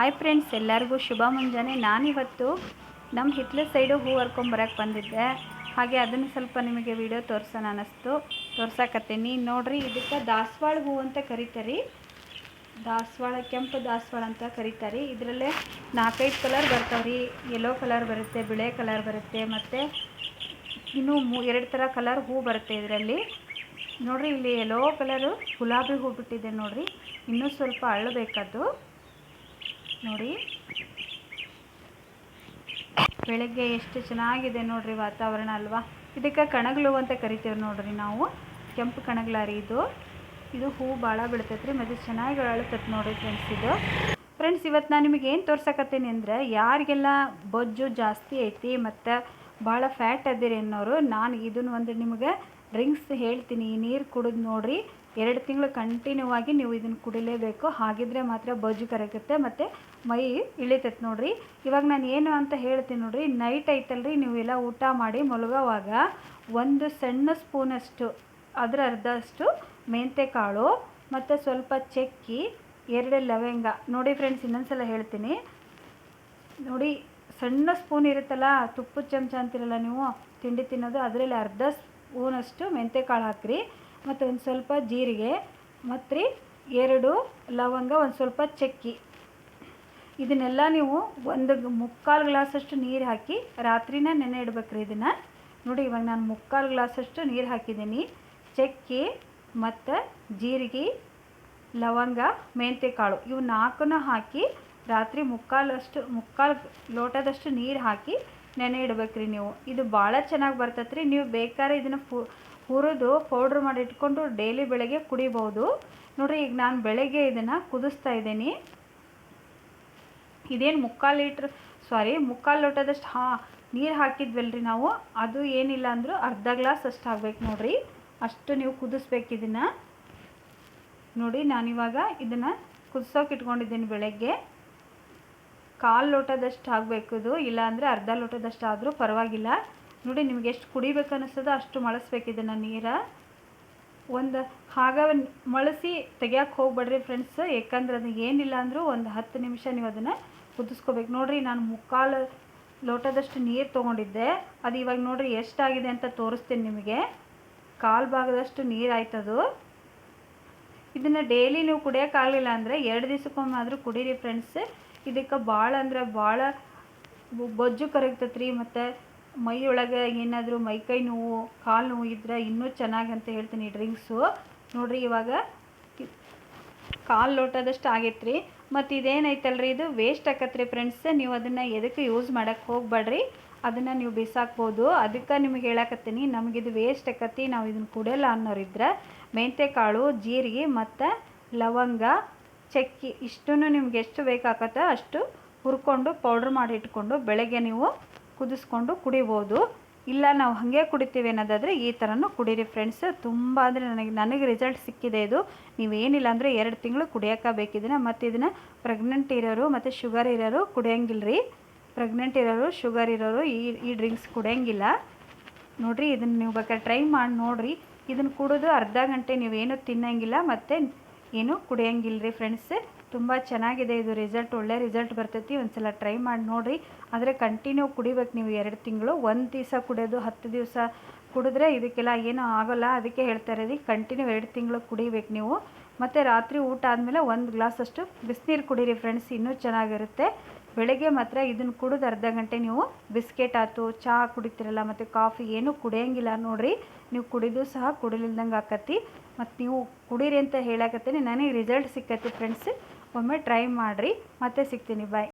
Hi friends ಎಲ್ಲರಿಗೂ ಶುಭ ಮುಂಜಾನೆ. ನಾನಿವತ್ತು ನಮ್ಮ ಹಿತ್ಲ ಸೈಡು ಹೂ ಹರ್ಕೊಂಬರಕ್ಕೆ ಬಂದಿದ್ದೆ. ಹಾಗೆ ಅದನ್ನು ಸ್ವಲ್ಪ ನಿಮಗೆ ವಿಡಿಯೋ ತೋರ್ಸೋಣ ಅನ್ನಿಸ್ತು. ತೋರ್ಸಕತ್ತೀನಿ. ನೋಡಿರಿ, ಇದಕ್ಕೆ ದಾಸವಾಳ ಹೂ ಅಂತ ಕರಿತಾರೆ. ದಾಸವಾಳ, ಕೆಂಪು ದಾಸವಾಳ ಅಂತ ಕರೀತಾರೆ. ಇದರಲ್ಲೇ ನಾಲ್ಕೈದು ಕಲರ್ ಬರ್ತಾವ್ರಿ. ಯೆಲ್ಲೋ ಕಲರ್ ಬರುತ್ತೆ, ಬಿಳೆ ಕಲರ್ ಬರುತ್ತೆ, ಮತ್ತು ಇನ್ನೂ ಮೂ, ಎರಡು ಥರ ಕಲರ್ ಹೂ ಬರುತ್ತೆ ಇದರಲ್ಲಿ. ನೋಡಿರಿ, ಇಲ್ಲಿ ಯೆಲ್ಲೋ ಕಲರು ಗುಲಾಬಿ ಹೂ ಬಿಟ್ಟಿದೆ ನೋಡಿರಿ. ಇನ್ನೂ ಸ್ವಲ್ಪ ಅಳ್ಳಬೇಕದು ನೋಡಿ. ಬೆಳಗ್ಗೆ ಎಷ್ಟು ಚೆನ್ನಾಗಿದೆ ನೋಡ್ರಿ ವಾತಾವರಣ ಅಲ್ವಾ? ಇದಕ್ಕೆ ಕಣಗ್ಲು ಅಂತ ಕರಿತೀವಿ ನೋಡ್ರಿ ನಾವು. ಕೆಂಪು ಕಣಗ್ಲಾರಿ ಇದು. ಇದು ಹೂ ಭಾಳ ಬಿಡ್ತೈತ್ರಿ ಮತ್ತು ಚೆನ್ನಾಗಿ ಅಳತೈತೆ ನೋಡ್ರಿ ಫ್ರೆಂಡ್ಸ್ ಇದು. ಫ್ರೆಂಡ್ಸ್ ಇವತ್ತು ನಾನು ನಿಮಗೆ ಏನು ತೋರ್ಸಕತ್ತೇನೆ ಅಂದರೆ, ಯಾರಿಗೆಲ್ಲ ಬೊಜ್ಜು ಜಾಸ್ತಿ ಐತಿ ಮತ್ತು ಭಾಳ ಫ್ಯಾಟ್ ಅದಿರಿ ಅನ್ನೋರು, ನಾನು ಇದನ್ನು ಒಂದು ನಿಮಗೆ ಡ್ರಿಂಕ್ಸ್ ಹೇಳ್ತೀನಿ, ನೀರು ಕುಡಿದು ನೋಡ್ರಿ. ಎರಡು ತಿಂಗಳು ಕಂಟಿನ್ಯೂ ಆಗಿ ನೀವು ಇದನ್ನು ಕುಡಿಲೇಬೇಕು. ಹಾಗಿದ್ರೆ ಮಾತ್ರ ಬೊಜ್ಜು ಕರಗುತ್ತೆ ಮತ್ತು ಮೈ ಇಳಿತೈತೆ ನೋಡ್ರಿ. ಇವಾಗ ನಾನು ಏನು ಅಂತ ಹೇಳ್ತೀನಿ ನೋಡಿರಿ ನೈಟ್ ಐತಲ್ರಿ, ನೀವೆಲ್ಲ ಊಟ ಮಾಡಿ ಮಲಗೋವಾಗ ಒಂದು ಸಣ್ಣ ಸ್ಪೂನಷ್ಟು, ಅದರ ಅರ್ಧಷ್ಟು ಮೆಂತೆ ಕಾಳು ಮತ್ತು ಸ್ವಲ್ಪ ಚಕ್ಕಿ, ಎರಡು ಲವಂಗ. ನೋಡಿ ಫ್ರೆಂಡ್ಸ್ ಇನ್ನೊಂದ್ಸಲ ಹೇಳ್ತೀನಿ. ನೋಡಿ, ಸಣ್ಣ ಸ್ಪೂನ್ ಇರುತ್ತಲ್ಲ, ತುಪ್ಪದ ಚಮಚ ಅಂತಿರಲ್ಲ ನೀವು, ತಿಂಡಿ ತಿನ್ನೋದು, ಅದರಲ್ಲಿ ಅರ್ಧ ಸ್ಪೂನಷ್ಟು ಮೆಂತೆ ಕಾಳು ಹಾಕ್ರಿ. ಮತ್ತು ಒಂದು ಸ್ವಲ್ಪ ಜೀರಿಗೆ ಮತ್ತು ಎರಡು ಲವಂಗ, ಒಂದು ಸ್ವಲ್ಪ ಚಕ್ಕಿ. ಇದನ್ನೆಲ್ಲ ನೀವು ಒಂದು ಮುಕ್ಕಾಲು ಗ್ಲಾಸಷ್ಟು ನೀರು ಹಾಕಿ ರಾತ್ರಿನ ನೆನೆ ಇಡ್ಬೇಕ್ರಿ ಇದನ್ನು. ನೋಡಿ, ಇವಾಗ ನಾನು ಮುಕ್ಕಾಲು ಗ್ಲಾಸಷ್ಟು ನೀರು ಹಾಕಿದ್ದೀನಿ. ಚಕ್ಕಿ ಮತ್ತು ಜೀರಿಗೆ, ಲವಂಗ ಮೆಂತೆ ಕಾಳು ಇವು ನಾಲ್ಕನ್ನ ಹಾಕಿ ರಾತ್ರಿ ಮುಕ್ಕಾಲಷ್ಟು ಮುಕ್ಕಾಲು ಲೋಟದಷ್ಟು ನೀರು ಹಾಕಿ ನೆನೆ ಇಡ್ಬೇಕ್ರಿ ನೀವು. ಇದು ಭಾಳ ಚೆನ್ನಾಗಿ ಬರ್ತೈತೆ ರೀ ನೀವು ಬೇಕಾದ್ರೆ ಇದನ್ನು ಫು, ಹುರಿದು ಪೌಡ್ರ್ ಮಾಡಿ ಇಟ್ಕೊಂಡು ಡೈಲಿ ಬೆಳಗ್ಗೆ ಕುಡಿಬೋದು. ನೋಡಿರಿ, ಈಗ ನಾನು ಬೆಳಗ್ಗೆ ಇದನ್ನು ಕುದಿಸ್ತಾ ಇದ್ದೀನಿ. ಇದೇನು ಮುಕ್ಕಾಲು ಲೀಟ್ರ್ ಸಾರಿ ಮುಕ್ಕಾಲು ಲೋಟದಷ್ಟು, ಹಾ, ನೀರು ಹಾಕಿದ್ವಲ್ರಿ ನಾವು. ಅದು ಏನಿಲ್ಲ ಅಂದರೂ ಅರ್ಧ ಗ್ಲಾಸ್ ಅಷ್ಟು ಹಾಕ್ಬೇಕು ನೋಡಿರಿ. ಅಷ್ಟು ನೀವು ಕುದಿಸ್ಬೇಕು ಇದನ್ನು. ನೋಡಿ ನಾನಿವಾಗ ಇದನ್ನು ಕುದಿಸೋಕೆ ಇಟ್ಕೊಂಡಿದ್ದೀನಿ ಬೆಳಗ್ಗೆ. ಕಾಲು ಲೋಟದಷ್ಟು ಆಗಬೇಕು ಇದು ಇಲ್ಲಾಂದರೆ ಅರ್ಧ ಲೋಟದಷ್ಟು ಆದರೂ ಪರವಾಗಿಲ್ಲ. ನೋಡಿ ನಿಮ್ಗೆ ಎಷ್ಟು ಕುಡಿಬೇಕು ಅನ್ನಿಸ್ತದೋ ಅಷ್ಟು ಮಳಸ್ಬೇಕು ಇದನ್ನು ನೀರು. ಒಂದು ಆಗ ಮಳಸಿ ತೆಗಿಯೋಕೆ ಹೋಗ್ಬೇಡ್ರಿ ಫ್ರೆಂಡ್ಸ್ ಯಾಕಂದ್ರೆ ಅದು ಏನಿಲ್ಲ ಅಂದರೂ ಒಂದು ಹತ್ತು ನಿಮಿಷ ನೀವು ಅದನ್ನು ಕುದಿಸ್ಕೋಬೇಕು. ನೋಡಿರಿ ನಾನು ಮುಕ್ಕಾಲು ಲೋಟದಷ್ಟು ನೀರು ತೊಗೊಂಡಿದ್ದೆ. ಅದು ಇವಾಗ ನೋಡಿರಿ ಎಷ್ಟಾಗಿದೆ ಅಂತ ತೋರಿಸ್ತೀನಿ ನಿಮಗೆ. ಕಾಲು ಭಾಗದಷ್ಟು ನೀರು ಆಯ್ತದು. ಇದನ್ನು ಡೈಲಿ ನೀವು ಕುಡಿಯೋಕ್ಕಾಗಲಿಲ್ಲ ಅಂದರೆ ಎರಡು ದಿವ್ಸಕ್ಕೊಮ್ಮೆ ಆದರೂ ಕುಡೀರಿ ಫ್ರೆಂಡ್ಸ್ ಇದಕ್ಕೆ ಭಾಳ ಅಂದ್ರೆ ಭಾಳ ಬೊಜ್ಜು ಕರಗ್ತೈತೆ ರೀ ಮತ್ತು ಮೈ ಕೈ ಏನಾದರೂ ಮೈಕೈ ನೋವು, ಕಾಲು ನೋವು ಇದ್ರೆ ಇನ್ನೂ ಚೆನ್ನಾಗಿ ಅಂತ ಹೇಳ್ತೀನಿ ಡ್ರಿಂಕ್ಸು. ನೋಡಿರಿ ಇವಾಗ ಕಾಲು ಲೋಟದಷ್ಟು ಆಗೈತೆ ರೀ ಮತ್ತು ಇದೇನೈತಲ್ರಿ, ಇದು ವೇಸ್ಟ್ ಆಕತ್ರಿ ಫ್ರೆಂಡ್ಸ್ ನೀವು ಅದನ್ನು ಎದಕ್ಕೆ ಯೂಸ್ ಮಾಡೋಕ್ಕೆ ಹೋಗ್ಬೇಡ್ರಿ ಅದನ್ನು ನೀವು ಬಿಸಾಕ್ಬೋದು. ಅದಕ್ಕೆ ನಿಮಗೆ ಹೇಳಕತ್ತೀನಿ ನಮಗಿದು ವೇಸ್ಟ್ ಆಕತಿ ನಾವು ಇದನ್ನು ಕುಡಿಯಲ್ಲ ಅನ್ನೋರಿದ್ರೆ ಮೆಂತೆ ಕಾಳು, ಜೀರಿಗೆ ಮತ್ತು ಲವಂಗ ಚಕ್ಕಿ ಇಷ್ಟನ್ನು ನಿಮ್ಗೆ ಎಷ್ಟು ಬೇಕಾಗತ್ತೆ ಅಷ್ಟು ಹುರ್ಕೊಂಡು ಪೌಡ್ರ್ ಮಾಡಿ ಇಟ್ಕೊಂಡು ಬೆಳಗ್ಗೆ ನೀವು ಕುದಿಸ್ಕೊಂಡು ಕುಡಿಬೋದು. ಇಲ್ಲ, ನಾವು ಹಾಗೆ ಕುಡಿತೀವಿ ಅನ್ನೋದಾದರೆ ಈ ಥರನೂ ಕುಡೀರಿ ಫ್ರೆಂಡ್ಸ್. ತುಂಬ ಅಂದರೆ ನನಗೆ ನನಗೆ ರಿಸಲ್ಟ್ ಸಿಕ್ಕಿದೆ ಇದು. ನೀವೇನಿಲ್ಲ ಅಂದರೆ ಎರಡು ತಿಂಗಳು ಕುಡಿಯೋಕೆ ಬೇಕಿದನ್ನು ಮತ್ತು ಇದನ್ನು ಪ್ರೆಗ್ನೆಂಟ್ ಇರೋರು ಮತ್ತು ಶುಗರ್ ಇರೋರು ಕುಡಿಯೋಂಗಿಲ್ಲ ರೀ ಪ್ರೆಗ್ನೆಂಟ್ ಇರೋರು, ಶುಗರ್ ಇರೋರು ಈ ಈ ಡ್ರಿಂಕ್ಸ್ ಕುಡಿಯೋಂಗಿಲ್ಲ. ನೋಡಿರಿ, ಇದನ್ನು ನೀವು ಬೇಕಾದ್ರೆ ಟ್ರೈ ಮಾಡಿ ನೋಡಿರಿ. ಇದನ್ನು ಕುಡಿದು ಅರ್ಧ ಗಂಟೆ ನೀವೇನು ತಿನ್ನೋಂಗಿಲ್ಲ, ಮತ್ತು ಏನು ಕುಡಿಯಂಗಿಲ್ರಿ ಫ್ರೆಂಡ್ಸ್ ತುಂಬ ಚೆನ್ನಾಗಿದೆ ಇದು ರಿಸಲ್ಟ್ ಒಳ್ಳೆ ರಿಸಲ್ಟ್ ಬರ್ತೈತಿ. ಒಂದು ಸಲ ಟ್ರೈ ಮಾಡಿ ನೋಡಿರಿ. ಆದರೆ ಕಂಟಿನ್ಯೂ ಕುಡಿಬೇಕು ನೀವು ಎರಡು ತಿಂಗಳು. ಒಂದು ದಿವಸ ಕುಡಿಯೋದು, ಹತ್ತು ದಿವಸ ಕುಡಿದ್ರೆ ಇದಕ್ಕೆಲ್ಲ ಏನೂ ಆಗೋಲ್ಲ. ಅದಕ್ಕೆ ಹೇಳ್ತಾ ಇರೋದು ಕಂಟಿನ್ಯೂ ಎರಡು ತಿಂಗಳು ಕುಡಿಬೇಕು ನೀವು. ಮತ್ತು ರಾತ್ರಿ ಊಟ ಆದಮೇಲೆ ಒಂದು ಗ್ಲಾಸಷ್ಟು ಬಿಸಿನೀರು ಕುಡೀರಿ ಫ್ರೆಂಡ್ಸ್ ಇನ್ನೂ ಚೆನ್ನಾಗಿರುತ್ತೆ. ಬೆಳಗ್ಗೆ ಮಾತ್ರ ಇದನ್ನು ಕುಡಿದು ಅರ್ಧ ಗಂಟೆ ನೀವು ಬಿಸ್ಕೆಟ್ ಆಯ್ತು ಚಹಾ ಕುಡಿತಿರಲ್ಲ, ಮತ್ತು ಕಾಫಿ ಏನೂ ಕುಡಿಯೋಂಗಿಲ್ಲ ನೋಡಿರಿ. ನೀವು ಕುಡಿದು ಸಹ ಕುಡಿಲಿಲ್ದಂಗೆ ಆಕತಿ. ಮತ್ತು ನೀವು ಕುಡೀರಿ ಅಂತ ಹೇಳಕತ್ತೀನಿ, ನನಗೆ ರಿಸಲ್ಟ್ ಸಿಕ್ಕೈತಿ ಫ್ರೆಂಡ್ಸ್ ಒಮ್ಮೆ ಟ್ರೈ ಮಾಡಿರಿ, ಮತ್ತೆ ಸಿಗ್ತೀನಿ ಬಾಯ್